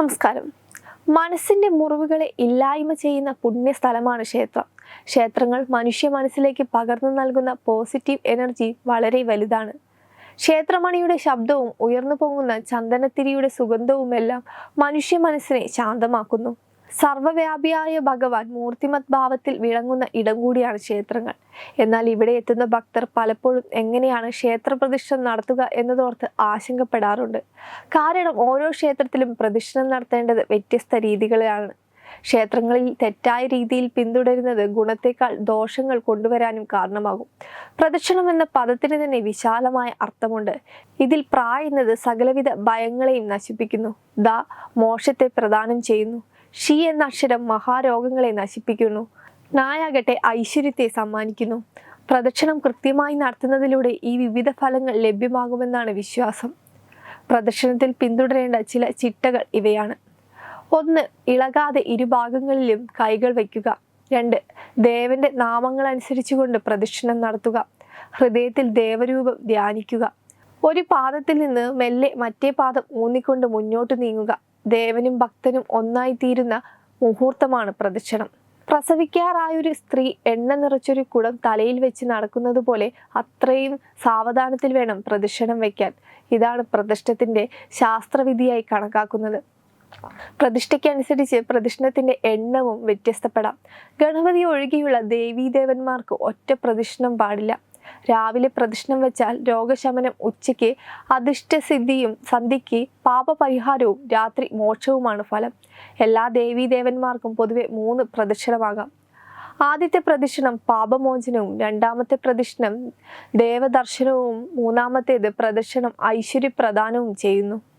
നമസ്കാരം. മനസ്സിന്റെ മുറിവുകളെ ഇല്ലായ്മ ചെയ്യുന്ന പുണ്യസ്ഥലമാണ് ക്ഷേത്രം. ക്ഷേത്രങ്ങൾ മനുഷ്യ മനസ്സിലേക്ക് പകർന്നു നൽകുന്ന പോസിറ്റീവ് എനർജി വളരെ വലുതാണ്. ക്ഷേത്രമണിയുടെ ശബ്ദവും ഉയർന്നു പൊങ്ങുന്ന ചന്ദനത്തിരിയുടെ സുഗന്ധവുമെല്ലാം മനുഷ്യ മനസ്സിനെ ശാന്തമാക്കുന്നു. സർവവ്യാപിയായ ഭഗവാൻ മൂർത്തിമത് ഭാവത്തിൽ വിളങ്ങുന്ന ഇടം കൂടിയാണ് ക്ഷേത്രങ്ങൾ. എന്നാൽ ഇവിടെ എത്തുന്ന ഭക്തർ പലപ്പോഴും എങ്ങനെയാണ് ക്ഷേത്ര പ്രതിഷ്ഠ നടത്തുക എന്നതോർത്ത് ആശങ്കപ്പെടാറുണ്ട്. കാരണം ഓരോ ക്ഷേത്രത്തിലും പ്രതിഷ്ഠ നടത്തേണ്ടത് വ്യത്യസ്ത രീതികളാണ് ക്ഷേത്രങ്ങളിൽ തെറ്റായ രീതിയിൽ പിന്തുടരുന്നത് ഗുണത്തേക്കാൾ ദോഷങ്ങൾ കൊണ്ടുവരാനും കാരണമാകും. പ്രദക്ഷിണം എന്ന പദത്തിന് തന്നെ വിശാലമായ അർത്ഥമുണ്ട്. ഇതിൽ പ്രാ എന്നത് സകലവിധ ഭയങ്ങളെയും നശിപ്പിക്കുന്നു. ദ മോശത്തെ പ്രദാനം ചെയ്യുന്നു. ഷി എന്ന അക്ഷരം മഹാരോഗങ്ങളെ നശിപ്പിക്കുന്നു. നായാകട്ടെ ഐശ്വര്യത്തെ സമ്മാനിക്കുന്നു. പ്രദക്ഷിണം കൃത്യമായി നടത്തുന്നതിലൂടെ ഈ വിവിധ ഫലങ്ങൾ ലഭ്യമാകുമെന്നാണ് വിശ്വാസം. പ്രദക്ഷിണത്തിൽ പിന്തുടരേണ്ട ചില ചിട്ടകൾ ഇവയാണ്. ഒന്ന് ഇളകാതെ ഇരുഭാഗങ്ങളിലും കൈകൾ വയ്ക്കുക. രണ്ട് ദേവന്റെ നാമങ്ങൾ അനുസരിച്ചുകൊണ്ട് പ്രദക്ഷിണം നടത്തുക. ഹൃദയത്തിൽ ദേവരൂപം ധ്യാനിക്കുക. ഒരു പാദത്തിൽ നിന്ന് മെല്ലെ മറ്റേ പാദം ഊന്നിക്കൊണ്ട് മുന്നോട്ട് നീങ്ങുക. ദേവനും ഭക്തനും ഒന്നായി തീരുന്ന മുഹൂർത്തമാണ് പ്രദക്ഷിണം. പ്രസവിക്കാറായൊരു സ്ത്രീ എണ്ണ നിറച്ചൊരു കുടം തലയിൽ വെച്ച് നടക്കുന്നത് പോലെ അത്രയും സാവധാനത്തിൽ വേണം പ്രദക്ഷിണം വയ്ക്കാൻ ഇതാണ് പ്രതിഷ്ഠത്തിന്റെ ശാസ്ത്രവിധിയായി കണക്കാക്കുന്നത്. പ്രതിഷ്ഠയ്ക്കനുസരിച്ച് പ്രതിഷ്ഠത്തിന്റെ എണ്ണവും വ്യത്യസ്തപ്പെടാം. ഗണപതി ഒഴികെയുള്ള ദേവീദേവന്മാർക്ക് ഒറ്റ പ്രദക്ഷിണം പാടില്ല. രാവിലെ പ്രദക്ഷിണം വെച്ചാൽ രോഗശമനം ഉച്ചയ്ക്ക് അധിഷ്ഠസിദ്ധിയും സന്ധ്യയ്ക്ക് പാപപരിഹാരവും രാത്രി മോക്ഷവുമാണ് ഫലം. എല്ലാ ദേവീദേവന്മാർക്കും പൊതുവെ മൂന്ന് പ്രദക്ഷിണമാകാം. ആദ്യത്തെ പ്രദക്ഷിണം പാപമോചനവും രണ്ടാമത്തെ പ്രദക്ഷിണം ദേവദർശനവും മൂന്നാമത്തേത് പ്രദക്ഷിണം ഐശ്വര്യപ്രദാനവും ചെയ്യുന്നു.